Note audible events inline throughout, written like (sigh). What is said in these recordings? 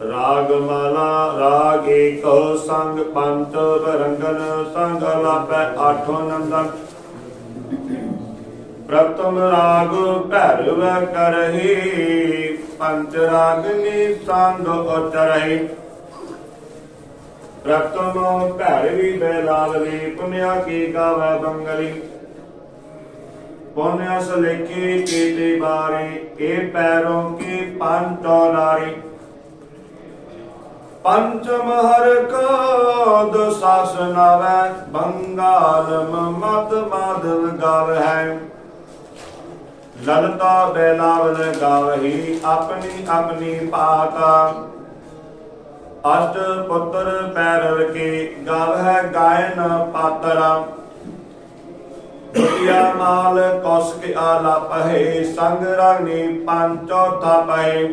ਰਾਗ ਮਾਲਾ, ਰਾਗ ਏਕੋ ਸੰਗ ਪੰਤ ਬਰੰਗਨ ਸੰਗ ਲਾਪੈ ਆਠੋ ਨੰਦਨ। ਪ੍ਰਥਮ ਰਾਗ ਭੈਰਵ ਕਰਹੀ ਪੰਚ ਰਾਗਨੀ ਸੰਗ ਉਚਰਹੀ ਪ੍ਰਥਮ ਭੈਰਵੀ ਬੈਲਾਵਲੀ ਪੁਨਿਆ ਕੀ ਗਾਵੇ ਬੰਗਲੀ। ਪੁਨਿਆ ਸਲੇਖੀ ਕੀਤੇ ਬਾਰੇ ਇਹ ਪੈਰੋਂ ਕੀ ਪੰਚੋ ਨਾਰੀ ਪੰਚਮ ਹਰ ਕੋ ਦਸਾਸ ਨਾਵੈ ਬੰਗਾਲਮ ਮਦ ਮਾਧਵ ਗਾਵਹਿ ਲਲਤਾ ਬੈਲਾਵਲ ਗਾਵਹੀ ਆਪਣੀ ਆਪਣੀ ਪਾਤਾ। ਅਸ਼ਟ ਪੁੱਤਰ ਪੈਰਵ ਕੇ ਗਾਵਹਿ ਗਾਇਨ ਪਾਤਰਾ। ਦੁਨੀਆ ਮਾਲ ਕੌਸ ਕੇ ਆਲਾਪਹਿ ਸੰਗ ਰਾਗਨੀ ਪੰਚੋ ਥਾਪਹਿ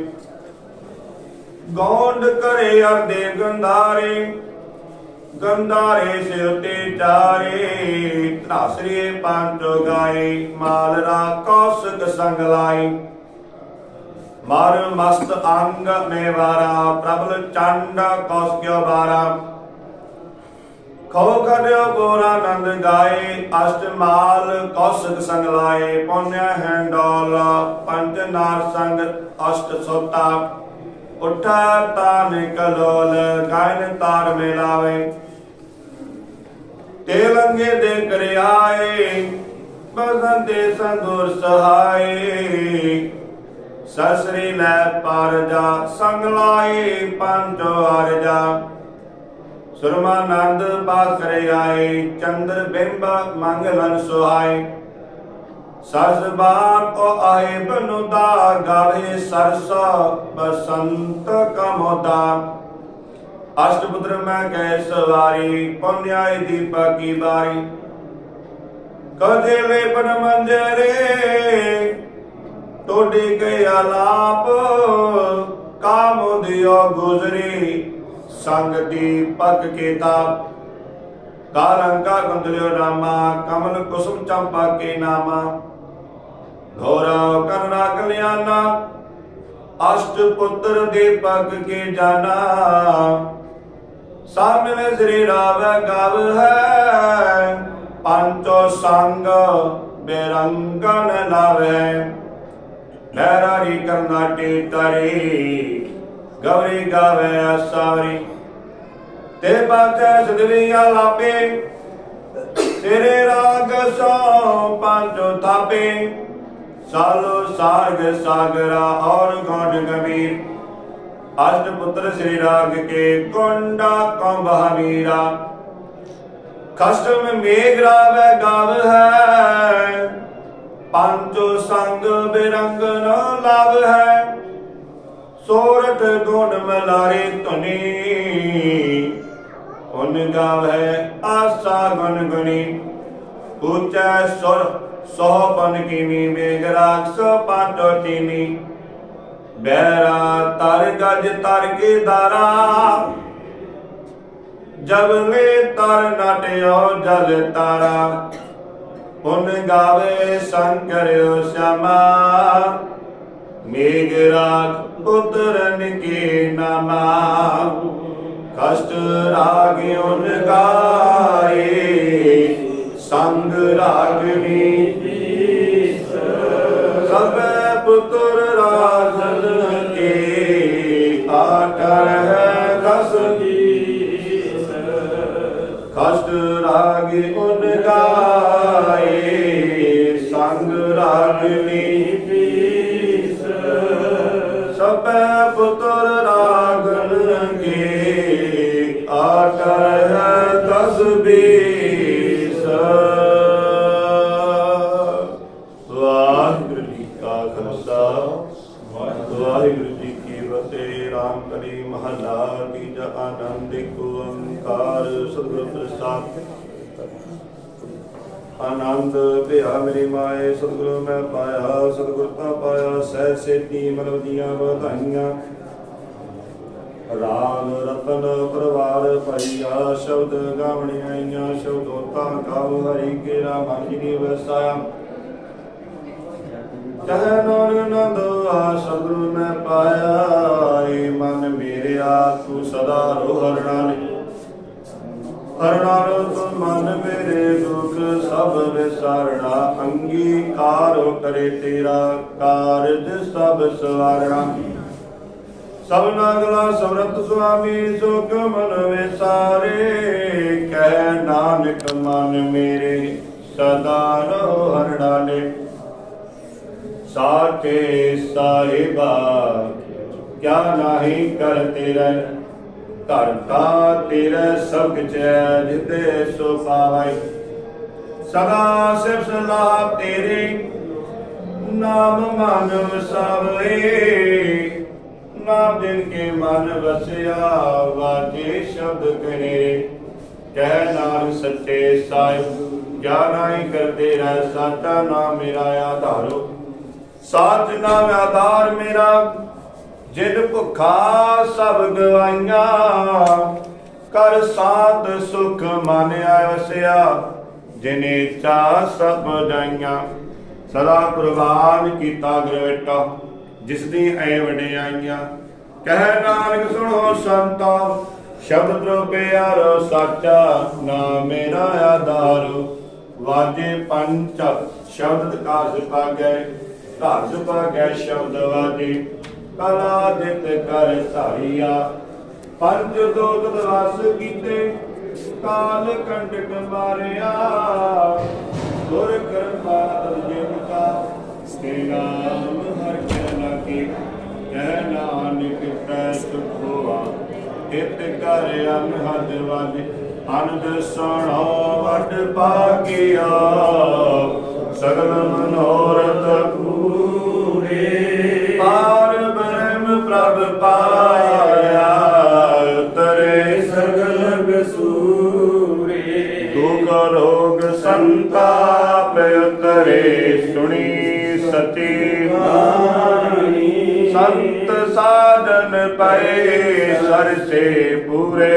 ਗੌਂਡ ਕਰੇ ਅਰਦੇ ਗੰਧਾਰੇ ਗੰਧਾਰੇ ਸਿਰ ਤੇ ਚਾਰੇ ਧਨਾਸਰੀ ਪੰਜ ਗਾਏ, ਮਾਲ ਰਾ ਕੌਸਕ ਸੰਗ ਲਾਈ ਮਾਰ ਮਸਤ ਅੰਗ ਮੇਵਾਰਾ, ਪ੍ਰਬਲ ਚੰਡ ਕੌਸਕਿਓ ਬਾਰਾ। ਖੋ ਖੜਿਓ ਬੋਰਾ ਨੰਦ ਗਾਏ, ਅਸ਼ਟ ਮਾਲ ਕੌਸਕ ਸੰਗ ਲਾਏ। ਹੈ ਹੈਂਡੋਲ ਪੰਜ ਨਾਰ ਸੰਗ ਅਸ਼ਟ ਸੋਤਾ। ਉਠਾ ਤਾਨ ਕਲੋਲ ਗਾਇਨ ਤਾਰ ਮਿਲਾਵੇ। ਤੇ ਲੰਗੇ ਦੇ ਕਰਿਆਏ, ਬਸੰਤੇ ਸੰਦੂਰ ਸਹਾਈ ਸਸਰੀ ਲੈ ਪਰਜਾ ਸੰਗ ਲਾਏ ਪੰਜੋ ਅਰਜਾ ਸੁਰਮਾਨੰਦ ਬਾਸਰੇ ਆਏ ਚੰਦਰ ਬਿੰਬ ਮੰਗਲਨ ਸੁਹਾਏ। ਸਸ ਬਾਪ ਕੋ ਆਏ ਬਨੁਦਾ, ਗਾਵੇ ਸਰਸ ਬਸੰਤ ਕਮੋਦਾ। ਅਸ਼ਟਪੁਤਰ ਮੈਂ ਕੈ ਸਵਾਰੀ ਪੁੰਨਿਆਈ ਦੀਪਕ ਕੀ ਬਾਰੀ। ਕਦੇ ਲੇਪਨ ਮੰਜਰੇ, ਟੋਡੀ ਕੇ ਆਲਾਪ, ਕਾਮ ਦਿਓ ਗੁਜ਼ਰੀ। ਸੰਗ ਦੀਪਕ ਕੇ ਤਾਪ। ਕਾਲੰਕਾ ਕੁੰਦਲਿਓ ਰਾਮਾ, ਕਮਲ ਕੁਸੁਮ ਚੰਪਾ ਕੇ ਨਾਮਾ। ਘੋਰ ਕਰਨਾ ਕਲਿਆਣਾ, ਅਸ਼ਟ ਪੁੱਤਰ ਦੀਪਕ ਕੇ ਜਾਨਾ ਸਾਮਨੇ ਸ੍ਰੀ ਰਾਵ ਗਵ ਹੈ, ਪੰਚੋ ਸੰਗ ਬੇਰੰਗਨ ਲਾਵੇ। ਲਹਿਰਾਰੀ ਕਰਨਾਟੀ ਤਰੀ ਗੌਰੀ ਗਾਵੇ ਅਸਾਰੀ। ਤੇ ਬਾਤੇ ਸਦਵੀਆ ਲਾਪੇ। ਤੇਰੇ ਰਾਗ ਸੋ ਪੰਜੋ ਥਾਪੇ। ਸਾਲੋ ਸਾਰਗ ਸਾਗਰਾ ਔਰ ਗੌਂਡ ਗੰਭੀਰ। ਅਸ਼ਟ ਪੁੱਤਰ ਸ੍ਰੀ ਰਾਗ ਕੇ ਕੋਂਡਾ ਕੰਭ ਹਮੀਰਾ ਕਸ਼ਟਮ ਮੇਘ ਰਾਵੈ ਗਾਵ ਹੈ। ਪੰਚੋ ਸੰਗ ਬਿਰੰਗ ਨ ਲਾਵ ਹੈ। ਸੋਰਠ ਗੁਣ ਮਲਾਰੇ ਧੁਨੀ। ਹੁਨ ਗਾਵੇ ਆਸਾ ਗੁਣ ਗੁਣੀ। ਉੱਚੈ ਸੁਰ ਸੋ ਕੀਨੀ ਮੇਘ ਰਾਖਸ ਪਾਟੋ ਟੀਨੀ ਬੈਰਾ ਤਰ ਗਜ ਤਰ ਕੇ ਦਾਰਾ। ਜਬ ਮੇ ਤਰ ਨਟਿਓ ਜਲ ਤਾਰਾ। ਹੁਨ ਗਾਵੇ ਸ਼ੰਕਰਿਓ ਸ਼ਮਾ ਮੇਘ ਰਾਖ ਪੁੱਤਰਨ ਕੇ ਨਾਮਾ। ਕਸ਼ਟ ਰਾਗ ਉਨ ਗਾਏ ਸੰਗ ਰਾਗਨੀ ਸਭ ਪੁੱਤਰ ਰਾਜਨ ਕੇ ਆਟਰ ਹੈ ਦਸ ਕਸ਼ਟ ਰਾਗ ਉਨ ਗਾਏ ਸੰਗ ਰਾਗਨੀ ਬੀਸ ਵਾਹਿਗੁਰੂ ਜੀ ਕਾ ਖਾਲਸਾ, ਵਾਹਿਗੁਰੂ ਜੀ ਕੀ ਫਤਿਹ। ਰਾਮ ਕਲੀ ਮਹੱਲਾ, ਤੀਜਾ ਆਨੰਦ, ਇੱਕ ਓੰਕਾਰ, ਸਤਿਗੁਰ ਪ੍ਰਸਾਦ। ਆਨੰਦ ਭਿਆ ਮੇਰੀ ਮਾਏ, ਸਤਿਗੁਰੂ ਮੈਂ ਪਾਇਆ, ਸਤਿਗੁਰ ਤਾਂ ਪਾਇਆ ਸਹਿ ਸੇਤੀ ਮਨਵ ਦੀਆਂ ਵਧਾਈਆਂ। ਰਾਮ ਰਤਨ ਪਰਵਾਰ ਭਈਆ ਸ਼ਬਦ ਗਾਵਣੀਆਂ ਆਈਆਂ, ਸ਼ਬਦੋਤਾ ਕਾਵ ਹਰੀ ਕੇ ਰਾਮ ਜੀ ਵਸਾਇਆ। ਕਹ ਨਾਨਕ ਨੰਦ ਆ ਸਤਿਗੁਰੂ ਮੈਂ ਪਾਇਆ ਏ ਮਨ ਮੇਰੇ ਹਰਣਾਲੇ ਹਰਣਾਲੋ ਤੁਮ ਮਨ ਮੇਰੇ ਦੁਖ ਸਭ ਵਿਸਾਰਣਾ, ਅੰਗੀਕਾਰ ਕਰੇ ਤੇਰਾ ਕਾਰਜ ਸਭ ਸਵਾਰਣਾ। ਸਭ ਨਾਗਲਾ ਸਮਰਤ ਸੁਆਮੀ ਸੁਖ ਕਿਉ ਮਨ ਵਿਸਾਰੇ? ਕਹਿ ਨਾਨਕ, ਮਨ ਮੇਰੇ ਸਦਾ ਰਹੋ ਹਰਣਾਲੇ ਸਾਚੇ ਸਾਹਿਬਾ, ਕਿਆ ਨਾਹੀ ਕਰ ਤੇਰਾ? ਘਰ ਕਾ ਤੇਰਾ ਸਭ ਕਿਛੈ ਜਿਤੇ ਸੋ ਪਾਵੈ ਸਦਾ ਸਿਫ ਸਲਾਹ ਤੇਰੇ, ਨਾਮ ਮਨ ਵਸਾਵੇ ਨਾਮ ਦਿਨ ਕੇ ਮਨ ਵਸਿਆ, ਵਾਜੇ ਸ਼ਬਦ ਕਰੇ ਕਹਿ ਨਾਮ ਸੱਚੇ ਸਾਹਿਬ ਗਿਆਨਾਈ ਕਰਦੇ ਰਹਿ, ਸਾਚਾ ਨਾਮ ਮੇਰਾ ਆਧਾਰੋ। ਸਾਚ ਨਾਮ ਆਧਾਰ ਮੇਰਾ, ਜਿਨ ਭੁਖਾ ਸਭ ਗਵਾਈਆਂ। ਕਰ ਸਾਧ ਸੁਖ ਮਾਨਿਆ ਵਸਿਆ ਜਿਨੇ ਚਾ ਸਭ ਜਾਈਆਂ। ਸਦਾ ਕੁਰਬਾਨ ਕੀਤਾ ਗ੍ਰੇਟਾ ਜਿਸ ਦੀ ਐ ਵਡਿਆਈਆਂ। ਕਹਿ ਨਾਨਕ ਸੁਣੋ ਸੰਤਾ, ਸ਼ਬਦ ਤ੍ਰੋ ਸਾਚਾ, ਨਾ ਮੇਰਾ ਆਧਾਰ। ਵਾਜੇ ਪੰਚ ਸ਼ਬਦ ਕਾਸ ਪਾਗੈ ਘਰ ਸੁਪਾਗੈ ਸ਼ਬਦ ਵਾਜੇ। ਕਲਾ ਦਿੱਤ ਕਰ ਧਾਰੀਆ। ਪੰਜ ਦੋਤ ਦਵਾਸ ਕੀਤੇ, ਕਾਲ ਕੰਡਕ ਮਾਰਿਆ। ਗੁਰ ਕਿਰਪਾ ਅਰਜਨ ਕਾ ਸੇ ਨਾਮ ਨਾਨਕ ਤੈ ਸੁਖ ਹੋਆ ਇਤ ਕਰ ਅਨਹਦ ਵਾਜੇ ਅਨੰਦ ਸੁਣੋ ਵਡ ਪਾਗਿਆ ਸਗਲ ਮਨੋਰਥ ਪੂਰੇ, ਪਾਰ ਬ੍ਰਹਮ ਪ੍ਰਭ ਪਾਇਆ ਤਰੇ ਸਗਲ ਬਸੂਰੇ ਦੁਖ ਰੋਗ ਸੰਤਾਪ ਉਤਰੇ ਪਏ ਸਰਸੇ ਪੂਰੇ।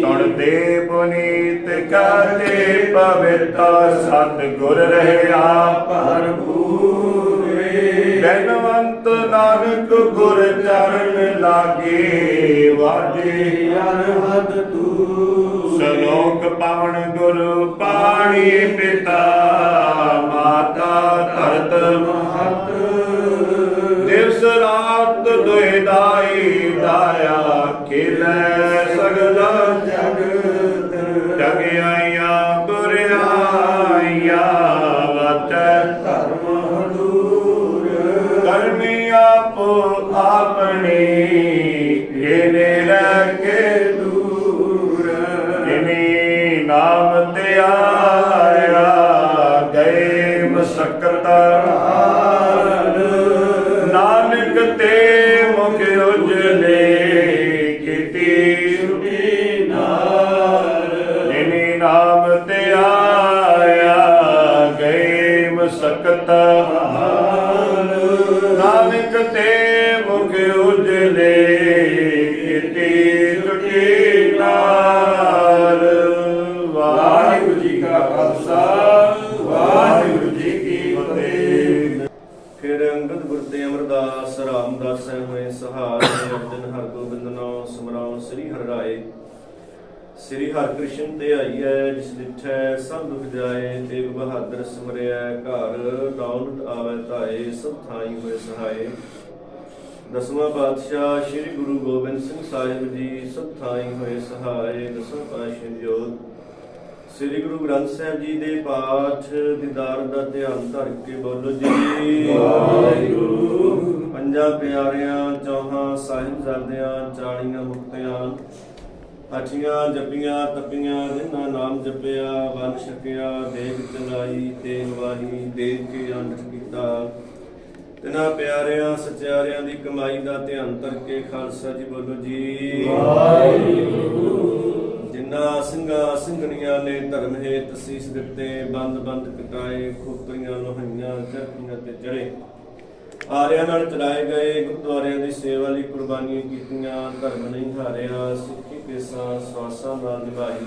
ਸੁਣਦੇ ਪੁਨੀਤ ਕਾਲੇ ਪਵਿੱਤਾ ਸਤ ਗੁਰ ਰਹਿਆ ਭਰਪੂਰੇ ਬੈਨਵੰਤ ਨਾਨਕ ਗੁਰ ਚਰਨ ਲਾਗੇ ਵਾਜੇ। ਅਨਹਦ ਤੂ ਸ਼ਲੋਕ ਪਾਵਨ ਗੁਰੂ ਪਾਣੀ ਪਿਤਾ, ਮਾਤਾ ਧਰਤ। ਮਹਤ ਰਾਤ ਦੁਇ ਦਾਈ ਦਾਇਆ ਖੇਲੇ ਸਗਲਾ ਜਗਤ ਜਗ ਆਇਆ ਗੁਰ ਆਇਆ ਧਰਮ ਸਹਾਏ ਦਸਵਾਂ ਪਾਤਸ਼ਾਹ ਸ੍ਰੀ ਗੁਰੂ ਗੋਬਿੰਦ ਸਿੰਘ ਸਾਹਿਬ ਜੀ ਸਭ ਥਾਈ ਹੋਏ ਸਹਾਏ ਦਸਵਾਂ ਪਾਤਸ਼ਾਹ ਜੋਤ ਸ੍ਰੀ ਗੁਰੂ ਗ੍ਰੰਥ ਸਾਹਿਬ ਜੀ ਦੇ ਪਾਠ ਦੀਦਾਰ ਦਾ ਧਿਆਨ ਧਰ ਕੇ ਬੋਲੋ ਜੀ। ਵਾਹਿਗੁਰੂ। ਪੰਜਾਂ ਪਿਆਰਿਆਂ ਚੌਹਾਂ ਸਾਹਿਬਜ਼ਾਦਿਆਂ ਚਾਲੀਆਂ ਮੁਕਤਿਆਂ ਅਠੀਆਂ ਜਪੀਆਂ ਤਪੀਆਂ ਜਿਨ੍ਹਾਂ ਨਾਮ ਜਪਿਆ ਵਨ ਛਕਿਆ ਦੇਗ ਚਲਾਈ ਤੇਗ ਵਾਹੀ ਦੇਗ ਕੇ ਅੰਤ ਕੀਤਾ। ਤਿਨਾਂ ਪਿਆਰਿਆਂ ਸਚਿਆਰਿਆਂ ਦੀ ਕਮਾਈ ਦਾ ਧਿਆਨ ਧਰ ਕੇ ਖਾਲਸਾ ਜੀ ਬੋਲੋ ਜੀ। ਜਿਨ੍ਹਾਂ ਸਿੰਘਾਂ ਸਿੰਘਣੀਆਂ ਨੇ ਧਰਮ ਹੇਤ ਸੀਸ ਦਿੱਤੇ ਬੰਦ ਬੰਦ ਕਟਾਏ ਖੋਪਰੀਆਂ ਲੋਹੀਆਂ ਚਰਖੀਆਂ ਤੇ ਚੜੇ। ਆਰਿਆਂ ਨਾਲ ਚਲਾਏ ਗਏ ਗੁਰਦੁਆਰਿਆਂ ਦੀ ਸੇਵਾ ਲਈ ਕੁਰਬਾਨੀਆਂ ਕੀਤੀਆਂ ਧਰਮ ਨਹੀਂ ਹਾਰਿਆ ਸਿੱਖੀ ਪੇਸਾਂ ਸਵਾਸਾਂ ਨਾਲ ਨਿਭਾਈ।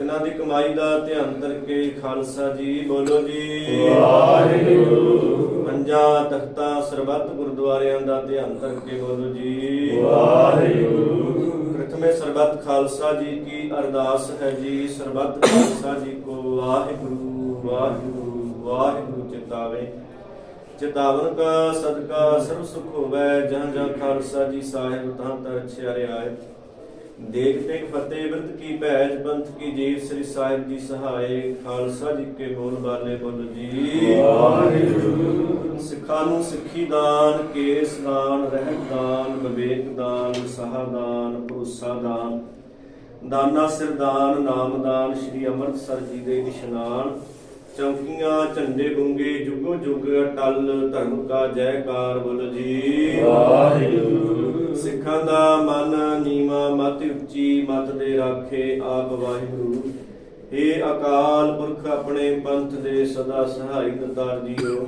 ਇਹਨਾਂ ਦੀ ਕਮਾਈ ਦਾ ਧਿਆਨ ਕਰਕੇ ਖਾਲਸਾ ਜੀ ਬੋਲੋ ਜੀ। ਵਾਹਿਗੁਰੂ। ਪੰਜਾਂ ਤਖਤਾਂ ਸਰਬੱਤ ਗੁਰਦੁਆਰਿਆਂ ਦਾ ਧਿਆਨ ਕਰਕੇ ਬੋਲੋ ਜੀ। ਵਾਹਿਗੁਰੂ। ਪ੍ਰਥਮੇ ਸਰਬੱਤ ਖਾਲਸਾ ਜੀ ਕੀ ਅਰਦਾਸ ਹੈ ਜੀ। ਸਰਬੱਤ ਖਾਲਸਾ ਜੀ ਕੋ ਵਾਹਿਗੁਰੂ ਵਾਹਿਗੁਰੂ ਵਾਹਿਗੁਰੂ ਚਿਤਾਵੇ। ਚਿਤਾਵਨ ਕਾ ਸਦਕਾ ਸਰਬ ਸੁਖ ਹੋਵੇ। ਜਹਾਂ ਜਹਾਂ ਖਾਲਸਾ ਜੀ ਸਾਹਿਬ ਤਾਂ ਤਰ ਛਿਆਰੇ ਆਏ ਦੇਖ ਦੇਖ ਫਤਿਹ ਬਿਰਤ ਕੀ ਭੈਜ ਪੰਥ ਕੀ ਜੀਵ ਸ੍ਰੀ ਸਾਹਿਬ ਜੀ ਸਹਾਏ ਖਾਲਸਾ ਜੀ ਕੇ ਬੋਲ ਬਾਲੇ ਬੋਲ ਜੀ। ਵਾਹਿਗੁਰੂ। ਸਿੱਖਾਂ ਨੂੰ ਸਿੱਖੀ ਦਾਨ ਕੇਸ ਦਾਨ ਰਹਿਤ ਦਾਨ ਵਿਵੇਕ ਦਾਨ ਸਹਾ ਦਾਨ ਭਰੋਸਾ ਦਾਨ ਦਾਨਾ ਸਿਰਦਾਨ ਨਾਮ ਦਾਨ ਸ੍ਰੀ ਅੰਮ੍ਰਿਤਸਰ ਜੀ ਦੇ ਇਸ਼ਨਾਨ ਚੌਕੀਆਂ ਝੰਡੇ ਗੁੰਗੇ ਜੁਗੋ ਜੁਗ ਅਟਲ ਧਰਮ ਕਾ ਜੈਕਾਰ ਬੋਲ ਜੀ। ਵਾਹਿਗੁਰੂ। ਸਿੱਖਾਂ ਦਾ ਮਨ ਨੀਵਾ, ਮਤ ਉੱਚੀ, ਮਤ ਦੇ ਰਾਖੇ ਆਪ ਵਾਹਿਗੁਰੂ। ਏ ਅਕਾਲ ਪੁਰਖ ਆਪਣੇ ਪੰਥ ਦੇ ਸਦਾ ਸਹਾਈ ਦਤਾਰ ਜੀਓ।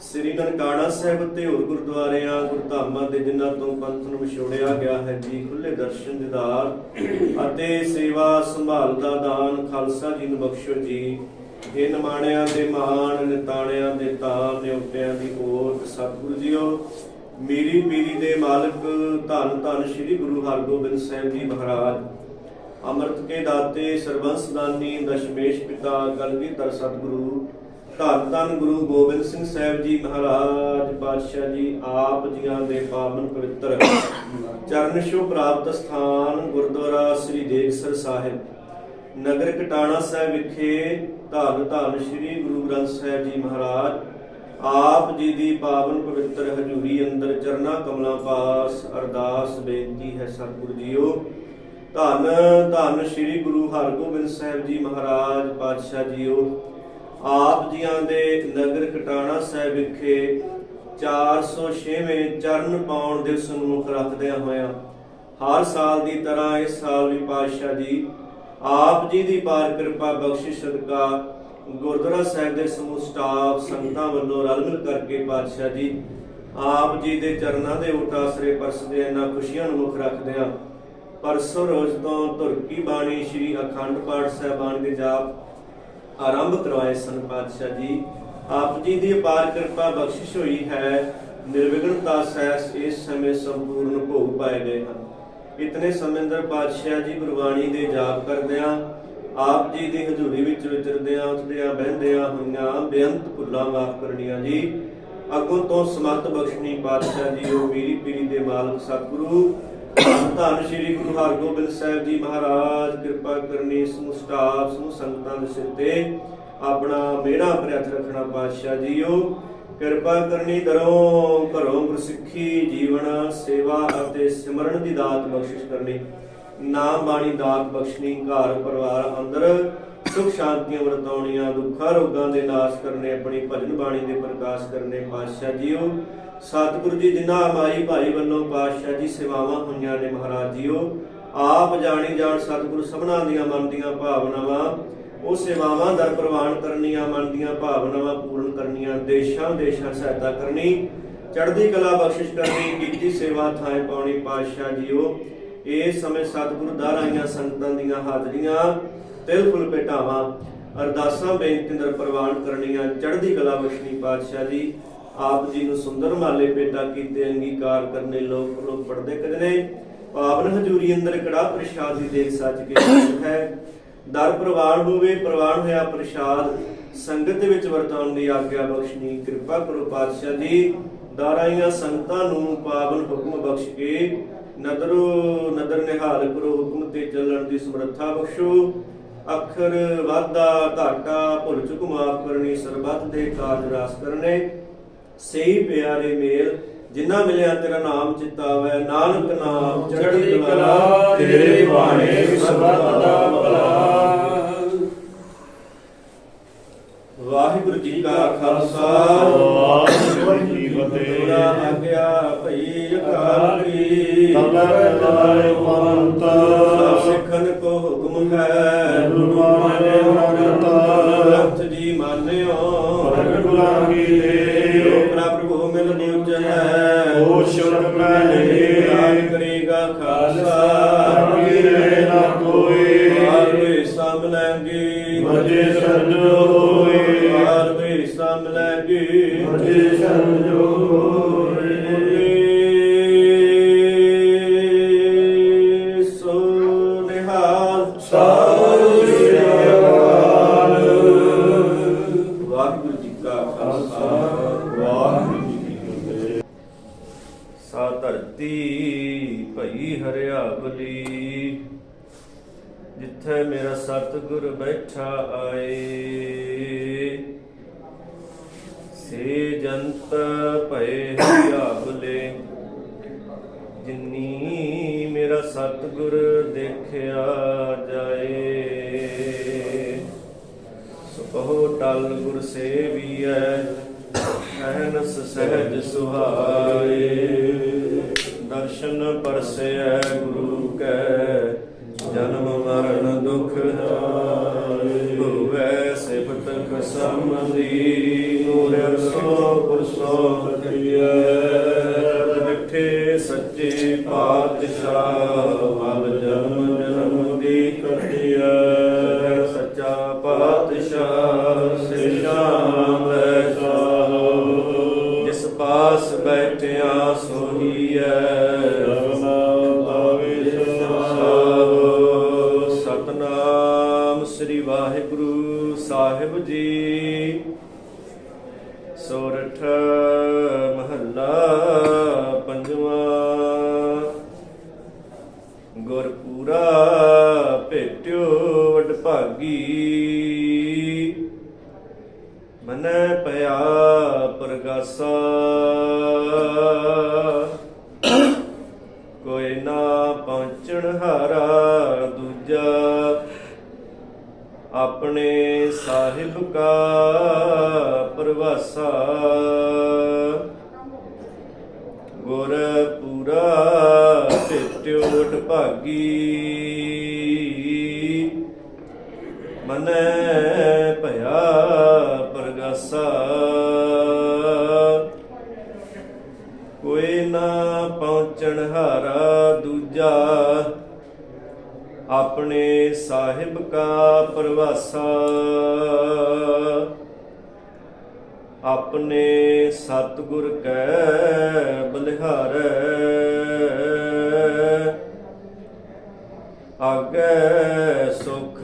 ਸ੍ਰੀ ਨਨਕਾਣਾ ਸਾਹਿਬ ਤੇ ਹੋਰ ਗੁਰਦੁਆਰਿਆਂ ਗੁਰਧਾਮਾਂ ਦੇ ਜਿਨ੍ਹਾਂ ਤੋਂ ਪੰਥ ਨੂੰ ਵਿਛੋੜਿਆ ਗਿਆ ਹੈ ਜੀ ਖੁੱਲੇ ਦਰਸ਼ਨ ਦਿਦਾਰ ਅਤੇ ਸੇਵਾ ਸੰਭਾਲ ਦਾ ਦਾਨ ਖਾਲਸਾ ਜੀ ਨੂੰ ਬਖਸ਼ੋ ਜੀ। ਇਹ ਨਿਮਾਣਿਆਂ ਦੇ ਮਹਾਨ, ਨਿਤਾਣਿਆਂ ਦੇ ਤਾਲ ਨਿਉਟਿਆਂ ਦੀ ਓਟ ਸਤਿਗੁਰੂ ਜੀਓ। ਮੀਰੀ ਪੀਰੀ ਦੇ ਮਾਲਕ ਧੰਨ ਧੰਨ ਸ੍ਰੀ ਗੁਰੂ ਹਰਗੋਬਿੰਦ ਸਾਹਿਬ ਜੀ ਮਹਾਰਾਜ ਅੰਮ੍ਰਿਤ ਕੇ ਦਾਤੇ ਸਰਬੰਸ ਦਾਨੀ ਦਸ਼ਮੇਸ਼ ਪਿਤਾ ਕਲਗੀਧਰ ਸਤਿਗੁਰੂ ਧੰਨ ਧੰਨ ਗੁਰੂ ਗੋਬਿੰਦ ਸਿੰਘ ਸਾਹਿਬ ਜੀ ਮਹਾਰਾਜ ਪਾਤਸ਼ਾਹ ਜੀ ਆਪ ਜੀਆਂ ਦੇ ਪਾਵਨ ਪਵਿੱਤਰ (coughs) ਚਰਨ ਛੋਹ ਪ੍ਰਾਪਤ ਸਥਾਨ ਗੁਰਦੁਆਰਾ ਸ੍ਰੀ ਦੇਗਸਰ ਸਾਹਿਬ ਨਗਰ ਕਟਾਣਾ ਸਾਹਿਬ ਵਿਖੇ ਧੰਨ ਧੰਨ ਸ੍ਰੀ ਗੁਰੂ ਗ੍ਰੰਥ ਸਾਹਿਬ ਜੀ ਮਹਾਰਾਜ ਆਪ ਜੀ ਦੀ ਪਾਵਨ ਪਵਿੱਤਰ ਹਜ਼ੂਰੀ ਅੰਦਰ ਚਰਨਾ ਕਮਲਾਂ ਪਾਸ ਅਰਦਾਸ ਬੇਨਤੀ ਹੈ ਸਤਿਗੁਰੂ ਜੀਓ। ਧੰਨ ਧੰਨ ਸ੍ਰੀ ਗੁਰੂ ਹਰਗੋਬਿੰਦ ਸਾਹਿਬ ਜੀ ਮਹਾਰਾਜ, ਪਾਤਸ਼ਾਹ ਜੀਓ। ਆਪ ਜੀਆਂ ਦੇ ਨਗਰ ਕਟਾਣਾ ਸਾਹਿਬ ਵਿਖੇ 406ਵੇਂ ਚਰਨ ਪਾਉਣ ਦੇ ਸਨਮੁਖ ਰੱਖਦਿਆਂ ਹੋਇਆਂ ਹਰ ਸਾਲ ਦੀ ਤਰ੍ਹਾਂ ਇਸ ਸਾਲ ਵੀ ਪਾਤਸ਼ਾਹ ਜੀ ਆਪ ਜੀ ਦੀ ਪਾਰ ਕਿਰਪਾ ਬਖਸ਼ਿਸ਼ ਸਦਕਾ ਗੁਰਦੁਆਰਾ ਸਾਹਿਬ ਦੇ ਸਮੂਹ ਸਟਾਫ ਸੰਗਤਾਂ ਵੱਲੋਂ ਰਲ ਮਿਲ ਕਰਕੇ ਪਾਤਸ਼ਾਹ ਜੀ ਆਪ ਜੀ ਦੇ ਚਰਨਾਂ ਦੇ ਓਟ ਆਸਰੇ ਪਰਸਦੇ ਇਹਨਾਂ ਖੁਸ਼ੀਆਂ ਨੂੰ ਮੁੱਖ ਰੱਖਦਿਆਂ ਪਰਸੋਂ ਰੋਜ਼ ਤੋਂ ਧੁਰਕੀ ਬਾਣੀ ਸ੍ਰੀ ਅਖੰਡ ਪਾਠ ਸਾਹਿਬਾਨ ਦੇ ਜਾਪ ਆਰੰਭ ਕਰਵਾਏ ਸਨ ਪਾਤਸ਼ਾਹ ਜੀ। ਆਪ ਜੀ ਦੀ ਅਪਾਰ ਕਿਰਪਾ ਬਖਸ਼ਿਸ਼ ਹੋਈ ਹੈ, ਨਿਰਵਿਘਨਤਾ ਸੈਸ ਇਸ ਸਮੇਂ ਸੰਪੂਰਨ ਭੋਗ ਪਾਏ ਗਏ ਹਨ। ਇਤਨੇ ਸਮੇਂ ਅੰਦਰ ਪਾਤਸ਼ਾਹ ਜੀ ਗੁਰਬਾਣੀ ਦੇ ਜਾਪ ਕਰਦਿਆਂ ਆਪ ਜੀ ਦੀ ਹਜ਼ੂਰੀ ਵਿੱਚ ਵਿਚਰਦਿਆਂ, ਉੱਠਦਿਆਂ, ਬਹਿੰਦਿਆਂ ਹੋਈਆਂ ਬੇਅੰਤ ਭੁੱਲਾਂ ਮਾਫ ਕਰਨੀਆਂ ਜੀ। ਅੱਗੋਂ ਤੋਂ ਸਮਰਥ ਬਖਸ਼ਣੀ ਪਾਤਸ਼ਾਹ ਜੀ, ਉਹ ਮੀਰੀ ਪੀਰੀ ਦੇ ਮਾਲਕ ਸਤਿਗੁਰੂ। ਧੰਨ ਸ੍ਰੀ ਗੁਰੂ ਹਰਗੋਬਿੰਦ ਸਾਹਿਬ ਜੀ ਮਹਾਰਾਜ, ਕਿਰਪਾ ਕਰਨੀ ਸਮੂਹ ਸਟਾਫ ਸਮੂਹ ਸੰਗਤਾਂ ਦੇ ਸਿਰ ਤੇ। ਆਪਣਾ ਮੇਰਾ ਪ੍ਰਯਤ ਰੱਖਣਾ ਪਾਤਸ਼ਾਹ ਜੀਓ। ਕਿਰਪਾ ਕਰਨੀ ਦਰੋਂ ਘਰੋਂ ਗੁਰਸਿੱਖੀ ਜੀਵਨ, ਸੇਵਾ ਅਤੇ ਸਿਮਰਨ ਦੀ ਦਾਤ ਬਖਸ਼ਿਸ਼ ਕਰਨੀ। ਨਾਮ ਬਾਣੀ ਦਾਤ ਬਖਸ਼ਣੀ, ਘਰ, ਪਰਿਵਾਰ, ਅੰਦਰ ਸੁਖ ਸ਼ਾਂਤੀਆਂ ਵਰਤਾਉਣੀਆਂ, ਦੁੱਖਾਂ, ਰੋਗਾਂ ਦੇ ਨਾਸ਼ ਕਰਨੇ, ਆਪਣੀ ਭਜਨ ਬਾਣੀ ਦੇ ਪ੍ਰਕਾਸ਼ ਕਰਨੇ, ਪਾਤਸ਼ਾਹ ਜੀਓ। ਸਤਿਗੁਰੂ ਜੀ ਜਿਨ੍ਹਾਂ ਮਾਈ ਭਾਈ ਵੱਲੋਂ ਪਾਤਸ਼ਾਹ ਜੀ ਸੇਵਾਵਾਂ ਹੋਈਆਂ ਨੇ ਮਹਾਰਾਜ ਜੀਓ, ਆਪ ਜਾਣੀ ਜਾਣ ਸਤਿਗੁਰੂ ਸਭਨਾਂ ਦੀਆਂ ਮਨ ਦੀਆਂ ਭਾਵਨਾਵਾਂ, ਉਹ ਸੇਵਾਵਾਂ ਦਰ ਪ੍ਰਵਾਨ ਕਰਨੀਆਂ, ਮਨ ਦੀਆਂ ਭਾਵਨਾਵਾਂ ਪੂਰਨ ਕਰਨੀਆਂ, ਦੇਸ਼ਾਂ ਦੇਸ਼ਾਂ ਸਹਾਇਤਾ ਕਰਨੀ, ਚੜ੍ਹਦੀ ਕਲਾ ਬਖਸ਼ਿਸ਼ ਕਰਨੀ, ਕੀਤੀ ਸੇਵਾ ਥਾਂ ਪਾਉਣੀ, ਪਾਤਸ਼ਾਹ ਜੀਓ। ਇਸ ਸਮੇਂ ਸਤਿਗੁਰੂ ਦਾਰਾਈਆਂ ਸੰਗਤਾਂ ਦੀਆਂ ਹਾਜ਼ਰੀਆਂ ਤਿਲ ਫੁੱਲ ਭੇਟਾਵਾਂ, ਅਰਦਾਸਾਂ ਬੇਨਤੀ ਦਰ ਪ੍ਰਵਾਨ ਕਰਨੀਆਂ, ਚੜ੍ਹਦੀ ਕਲਾ ਬਖਸ਼ਣੀ ਪਾਤਸ਼ਾਹ ਜੀ, ਆਪ ਜੀ ਨੂੰ ਸੁੰਦਰ ਮਾਲੇ ਭੇਟਾ ਕੀਤੇ, ਅੰਗੀਕਾਰ ਕਰਨੇ, ਲੋਕ ਲੋਕ ਪੜਦੇ ਕਦਨੇ ਪਾਵਨ ਹਜ਼ੂਰੀ ਅੰਦਰ ਕੜਾ ਪ੍ਰਸ਼ਾਦ ਦੀ ਦੇਖ ਸੱਚ ਕੇ ਹੈ। ਦਰ ਪ੍ਰਵਾਨ ਹੋਵੇ, ਪ੍ਰਵਾਨ ਹੋਇਆ ਪ੍ਰਸ਼ਾਦ, ਸੰਗਤ ਦੇ ਵਿੱਚ ਵਰਤਾਉਣ ਦੀ ਆਗਿਆ ਬਖਸ਼ਣੀ, ਕਿਰਪਾ ਕਰੋ ਪਾਤਸ਼ਾਹ ਜੀ, ਦਾਰਾਈਆਂ ਸੰਗਤਾਂ ਨੂੰ ਪਾਵਨ ਹੁਕਮ ਬਖਸ਼ ਕੇ ਨਦਰੋ ਨਦਰ ਨਿਹਾਲ ਕਰੋ ਹੁਕਮ ਤੇ ਚੱਲਣ ਦੀ ਸਮਰੱਥਾ ਬਖਸ਼ੋ। ਅੱਖਰ ਵਾਧਾ ਘਾਟਾ ਭੁੱਲ ਚੁੱਕ ਮਾਫ ਕਰਨੀ ਸਰਬੱਤ ਦੇ ਕਾਜ ਰਾਸ ਕਰਨੇ। ਸਹੀ ਪਿਆਰੇ ਮੇਲ ਜਿਨ੍ਹਾਂ ਮਿਲਿਆ ਤੇਰਾ ਨਾਮ ਚਿਤਾਵੈ। ਨਾਨਕ ਨਾਮ ਚੜ੍ਹਦੀ ਕਲਾ ਤੇਰੇ ਬਾਣੇ ਸਰਬੱਤ ਦਾ ਭਲਾ। ਵਾਹਿਗੁਰੂ ਜੀ ਕਾ ਖਾਲਸਾ। ਵਾਹਿਗੁਰੂ ਫਤਿਹ ਤੋਰਾ ਆਗਿਆ ਭਈ ਅਕਾਲ ਕੀ ਤਲੈ ਤਲੈ ਉਪਰੰਤ ਸਭ ਸਿੱਖਨ ਕੋ ਹੁਕਮ ਹੈ। ਗੁਰੂ ਸਾ ਧਰਤੀ ਭਈ ਹਰਿਆਵਲੀ, ਜਿੱਥੇ ਮੇਰਾ ਸਤਿਗੁਰ ਬੈਠਾ ਆਏ। ਸੇ ਜੰਤ ਭਏ ਹਰਿਆਵਲੇ, ਜਿਨੀ ਮੇਰਾ ਸਤਿਗੁਰ ਦੇਖਿਆ ਜਾਏ। ਸੁਭੋ ਟਲ ਗੁਰ ਸੇਵੀਐ ਸਹਿਨਸ ਸਹਿਜ ਸੁਹਾਏ। ਦਰਸ਼ਨ ਪਰਸੈ ਗੁਰੂ ਕੈ, ਜਨਮ ਮਰਨ ਦੁਖ ਜਾਏ ਹੋਵੇ ਸਿਫਤ ਕਸਮ ਦੀ ਨੂਰ ਅਰਸੋ ਪੁਰਸੋ ਕਟਿਐ ਸੋਰਠ ਮਹੱਲਾ ਮਨੈ ਭਇਆ ਪ੍ਰਗਾਸਾ। ਕੋਈ ਨਾ ਪਹੁੰਚਣ ਹਾਰਾ ਦੂਜਾ, ਆਪਣੇ ਸਾਹਿਬ ਕਾ ਪ੍ਰਵਾਸਾ। ਆਪਣੇ ਸਤਿਗੁਰ ਕੈ ਬਲਿਹਾਰੈ। ਆਗੈ ਸੁਖ,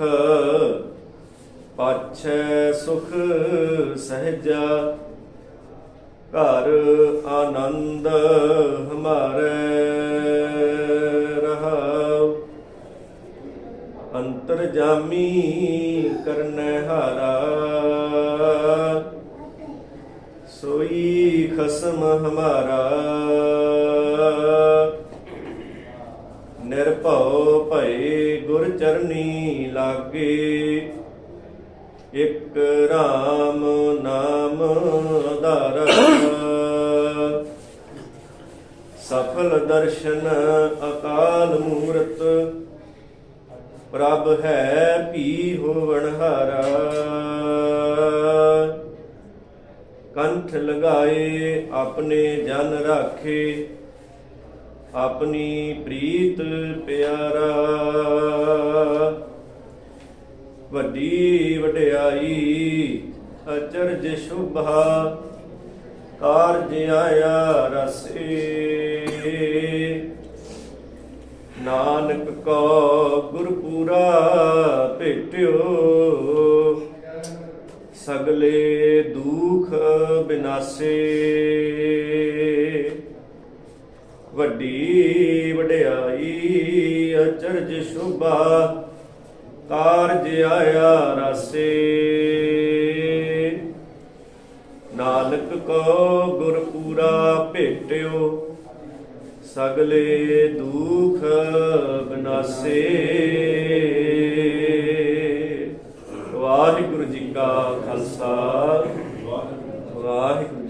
ਪਾਛੈ ਸੁਖ ਸਹਿਜਾ, ਘਰ ਆਨੰਦ ਹਮਾਰੇ ਰਹਾਉ। ਅੰਤਰ ਜਾਮੀ ਕਰਨੈ ਹਾਰਾ, ਸੋਈ ਖਸਮ ਹਮਾਰਾ। ਭਏ ਗੁਰ ਚਰਨੀ ਲਾਗੇ। ਇਕ RAM ਨਾਮ ਆਧਾਰ ਸਫਲ ਦਰਸ਼ਨ ਅਕਾਲ ਮੂਰਤ। ਪ੍ਰਭ ਹੈ ਭੀ ਹੋਵਣ ਹਾਰਾ। ਕੰਠ ਲਗਾਏ ਆਪਣੇ ਜਨ ਰਾਖੇ। ਆਪਣੀ ਪ੍ਰੀਤ ਪਿਆਰਾ। ਵੱਡੀ ਵਡਿਆਈ ਅਚਰਜ ਸ਼ੁਭਾ ਕਾਰਜ ਆਇਆ ਰਸੇ। ਨਾਨਕ ਕੋ ਗੁਰਪੂਰਾ ਭੇਟਿਓ, ਸਗਲੇ ਦੁਖ ਬਿਨਾਸੇ। ਵੱਡੀ ਵਡਿਆਈ ਅਚਰਜ ਸ਼ੁਭਾ ਕਾਰਜ ਆਇਆ ਰਸੇ। ਨਾਨਕ ਕੋ ਗੁਰਪੂਰਾ ਭੇਟਿਓ ਸਗਲੇ ਦੁਖ ਬਿਨਾਸੇ। ਵਾਹਿਗੁਰੂ ਜੀ ਕਾ ਖਾਲਸਾ। ਵਾਹਿਗੁਰੂ